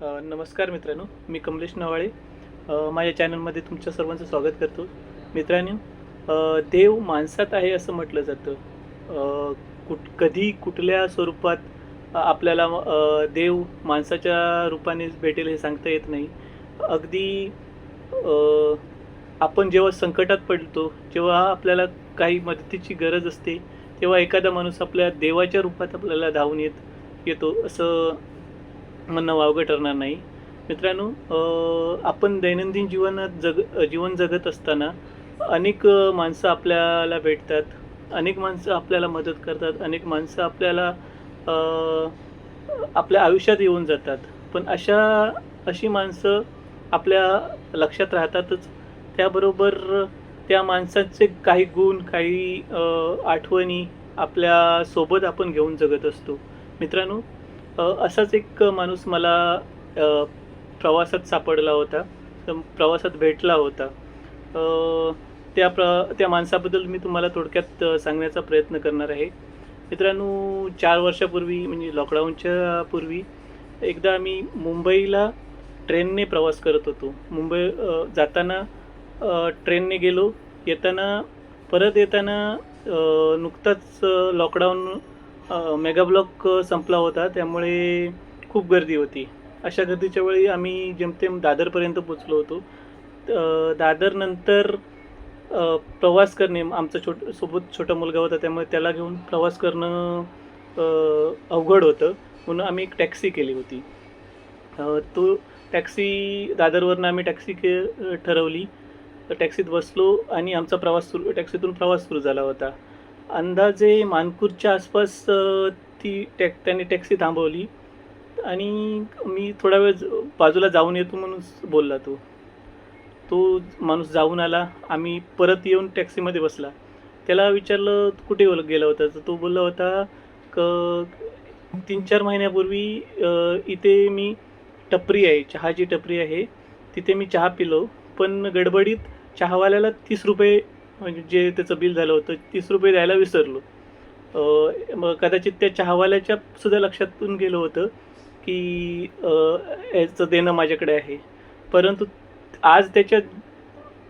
नमस्कार मित्रांनो मी कमलेश नवाळे. माझ्या चॅनलमध्ये तुमच्या सर्वांचं स्वागत करतो. मित्रांनो देव माणसात आहे असं म्हटलं जातं. कुट कुठ कधी कुठल्या स्वरूपात आपल्याला देव माणसाच्या रूपाने भेटेल हे सांगता येत नाही. अगदी आपण जेव्हा संकटात पडतो जेव्हा आपल्याला काही मदतीची गरज असते तेव्हा एखादा माणूस आपल्या देवाच्या रूपात आपल्याला धावून येत येतो असं म्हणणं वावगं ठरणार नाही. मित्रांनो आपण दैनंदिन जीवनात जग जीवन जगत असताना अनेक माणसं आपल्याला भेटतात अनेक माणसं आपल्याला मदत करतात अनेक माणसं आपल्याला आपल्या आयुष्यात येऊन जातात. पण अशा अशी माणसं आपल्या लक्षात राहतातच. त्याबरोबर त्या माणसाचे काही गुण काही आठवणी आपल्यासोबत आपण घेऊन जगत असतो. मित्रांनो असाच एक माणूस मला प्रवासात सापडला होता. प्रवासात भेटला होता. त्या प्र त्या माणसाबद्दल मी तुम्हाला थोडक्यात सांगण्याचा प्रयत्न करणार आहे. मित्रांनो चार वर्षापूर्वी म्हणजे लॉकडाऊनच्या पूर्वी एकदा आम्ही मुंबईला ट्रेनने प्रवास करत होतो. मुंबई जाताना ट्रेनने गेलो. येताना परत येताना नुकताच लॉकडाऊन मेगा ब्लॉक संपला होता. त्यामुळे खूप गर्दी होती. अशा गर्दीच्या वेळी आम्ही जेमतेम दादरपर्यंत पोचलो होतो. दादरनंतर प्रवास करणे आमचा छोट सोबत छोटा मुलगा होता त्यामुळे त्याला घेऊन प्रवास करणं अवघड होतं. म्हणून आम्ही एक टॅक्सी केली होती. तो टॅक्सी दादरवरनं आम्ही टॅक्सी के ठरवली. टॅक्सीत बसलो आणि आमचा प्रवास सुरू टॅक्सीतून प्रवास सुरू झाला होता. अंदाजे मानपूरच्या आसपास ती टॅक त्यांनी टॅक्सी थांबवली. आणि मी थोडा वेळ बाजूला जाऊन येतो म्हणून बोलला तो. तो माणूस जाऊन आला. आम्ही परत येऊन टॅक्सीमध्ये बसला. त्याला विचारलं कुठे गेला- होता? तर तो बोलला होता क तीन चार महिन्यापूर्वी इथे मी टपरी आहे. चहाची टपरी आहे. तिथे मी चहा पिलो. पण गडबडीत चहावाल्याला तीस रुपये म्हणजे जे त्याचं बिल झालं होतं तीस रुपये द्यायला विसरलो. मग कदाचित त्या चहावाल्याच्या सुद्धा लक्षातून गेलं होतं की याचं देणं माझ्याकडे आहे. परंतु आज त्याच्या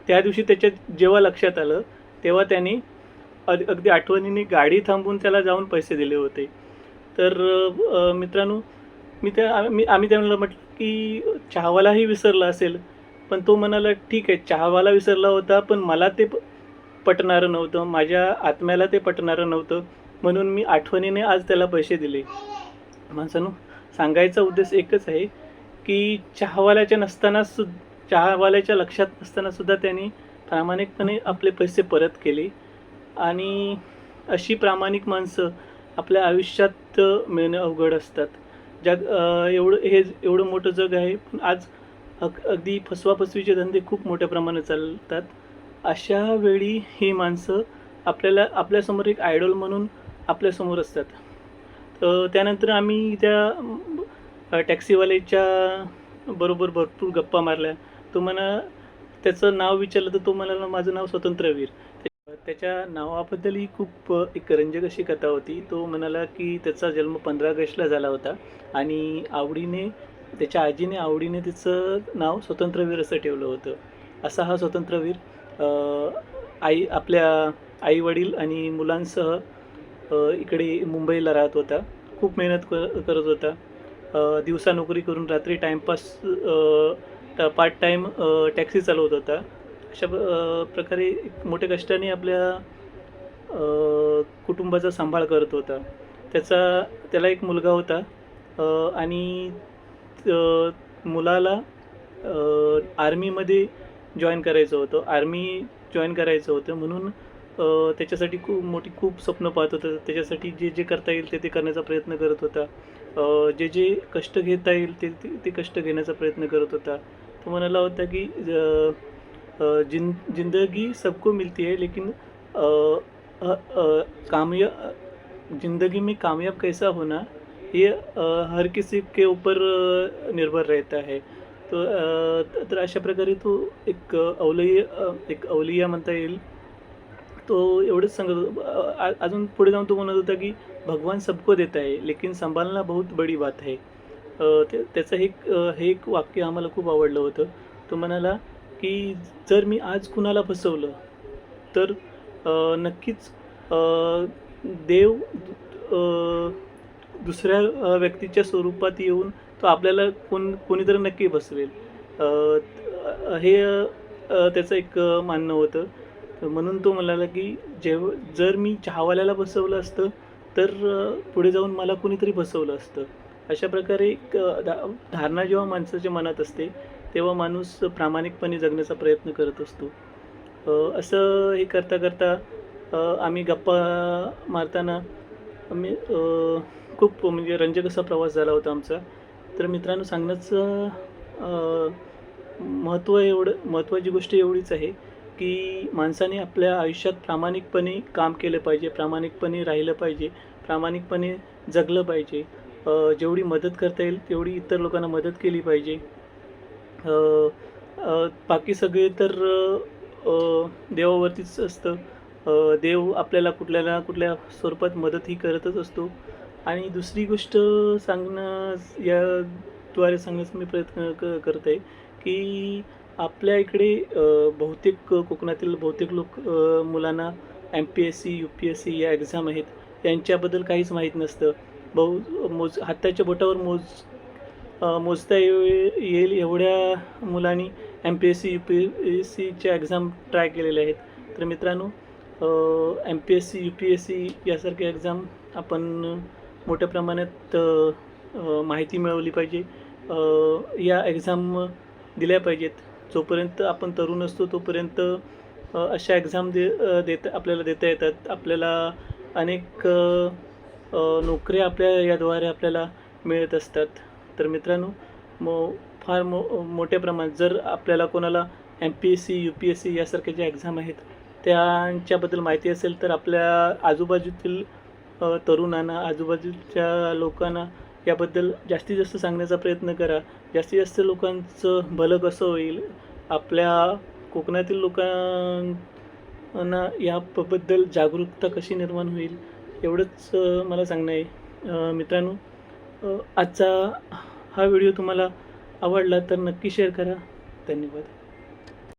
त्या दिवशी त्याच्या जेव्हा लक्षात आलं तेव्हा त्यांनी अग अगदी आठवणीने गाडी थांबवून त्याला जाऊन पैसे दिले होते. तर मित्रांनो मी त्या आम्ही आम्ही त्यांना म्हटलं की चहावालाही विसरला असेल पण तो म्हणाला ठीक आहे चहावाला विसरला होता पण मला ते पटणारं नव्हतं. माझ्या आत्म्याला ते पटणारं नव्हतं. म्हणून मी आठवणीने आज त्याला पैसे दिले. माणसानं सांगायचा उद्देश एकच आहे की चहावाल्याच्या नसताना सु चहावाल्याच्या लक्षात नसताना सुद्धा त्यांनी प्रामाणिकपणे आपले पैसे परत केले. आणि अशी प्रामाणिक माणसं आपल्या आयुष्यात मिळणं अवघड असतात. जग एवढं हे एवढं मोठं जग आहे. पण आज अग अगदी फसवाफसवीचे धंदे खूप मोठ्या प्रमाणात चालतात. अशा वेळी ही माणसं आपल्याला आपल्यासमोर एक आयडॉल म्हणून आपल्यासमोर असतात. तर त्यानंतर आम्ही त्या टॅक्सीवाल्याच्या बरोबर भरपूर गप्पा मारल्या. तो म्हणा त्याचं नाव विचारलं तर तो म्हणाला माझं नाव स्वतंत्रवीर त्याच्या नावाबद्दलही खूप एक रंजक अशी कथा होती. तो म्हणाला की त्याचा जन्म पंधरा ऑगस्टला झाला होता आणि आवडीने त्याच्या आजीने आवडीने त्याचं नाव स्वतंत्रवीर असं ठेवलं होतं. असा हा स्वतंत्रवीर आई आपल्या आई वडील आणि मुलांसह इकडे मुंबईला राहत होता खूप मेहनत कर करत होता दिवसा नोकरी करून रात्री टाईमपास पार्ट टाईम टॅक्सी चालवत होता. अशा प्रकारे मोठ्या कष्टाने आपल्या कुटुंबाचा सांभाळ करत होता. त्याचा त्याला एक मुलगा होता. आणि मुलाला आर्मीमध्ये जॉईन करायचं होतं. आर्मी जॉईन करायचं होतं. म्हणून त्याच्यासाठी खूप मोठी खूप स्वप्न पाहत होतं. त्याच्यासाठी जे जे करता येईल ते ते करण्याचा प्रयत्न करत होता. जे जे कष्ट घेता येईल ते ते ते कष्ट घेण्याचा प्रयत्न करत होता. तो म्हणाला होता की अ, जिन जिंदगी सबको मिलती है लेकिन कामया ज़िंदगी में कामयाब कैसा होना ये हर किसी के ऊपर निर्भर रहता है। तर तर अशा प्रकारे तो एक अवलय एक अवलिया म्हणता येईल. तो एवढंच सांगत होता. अजून पुढे जाऊन तो म्हणत होता की भगवान सबको देता है लेकिन संभालना बहुत बड़ी बात आहे ते त्याचं हे एक हे एक वाक्य आम्हाला खूप आवडलं होतं. तो म्हणाला की जर मी आज कुणाला फसवलं तर नक्कीच देव दुसऱ्या व्यक्तीच्या स्वरूपात येऊन तो आपल्याला कोण कोणीतरी नक्की बसवेल. हे त्याचं एक मानणं होतं. तर म्हणून तो म्हणाला की जेव जर मी चहावाल्याला बसवलं असतं तर पुढे जाऊन मला कोणीतरी बसवलं असतं. अशा प्रकारे एक धा धारणा जेव्हा माणसाच्या मनात असते तेव्हा माणूस प्रामाणिकपणे जगण्याचा प्रयत्न करत असतो. असं हे करता करता आम्ही गप्पा मारताना आम्ही खूप म्हणजे रंजक असा प्रवास झाला होता आमचा. तर मित्रांनो सांगण्याचं महत्त्व एवढं महत्त्वाची गोष्ट एवढीच आहे की माणसाने आपल्या आयुष्यात प्रामाणिकपणे काम केलं पाहिजे प्रामाणिकपणे राहिलं पाहिजे प्रामाणिकपणे जगलं पाहिजे. जेवढी मदत करता येईल तेवढी इतर लोकांना मदत केली पाहिजे. बाकी सगळे तर देवावरतीच असतं. देव आपल्याला कुठल्या ना कुठल्या स्वरूपात मदतही करतच असतो. आणि दुसरी गोष्ट सांगणं याद्वारे सांगण्याचा मी प्रयत्न क करत आहे की आपल्या इकडे बहुतेक कोकणातील बहुतेक लोक मुलांना M P S C U P S C या एक्झाम आहेत. यांच्याबद्दल काहीच माहीत नसतं. बहु मोज हाताच्या बोटावर मोज मोजता ये येईल एवढ्या मुलांनी M P S C U P S सीच्या एक्झाम ट्राय केलेल्या आहेत. तर मित्रांनो M P S C U P S C यासारख्या एक्झाम आपण मोठ्या प्रमाणात माहिती मिळवली पाहिजे. या एक्झाम दिल्या पाहिजेत. जोपर्यंत आपण तरुण असतो तोपर्यंत अशा एक्झाम दे देता आपल्याला देता येतात. आपल्याला अनेक नोकऱ्या आपल्या याद्वारे आपल्याला मिळत असतात. तर मित्रांनो मो फार मो मोठ्या प्रमाणात जर आपल्याला कोणाला M P S C U P S C यासारख्या ज्या एक्झाम आहेत त्यांच्याबद्दल माहिती असेल तर आपल्या आजूबाजूतील तरुणांना आजूबाजूच्या लोकांना याबद्दल जास्तीत जास्त सांगण्याचा प्रयत्न करा. जास्तीत जास्त लोकांचं भलं कसं होईल आपल्या कोकणातील लोकांना याबद्दल जागरूकता कशी निर्माण होईल एवढंच मला सांगणं आहे. मित्रांनो आजचा हा व्हिडिओ तुम्हाला आवडला तर नक्की शेअर करा. धन्यवाद.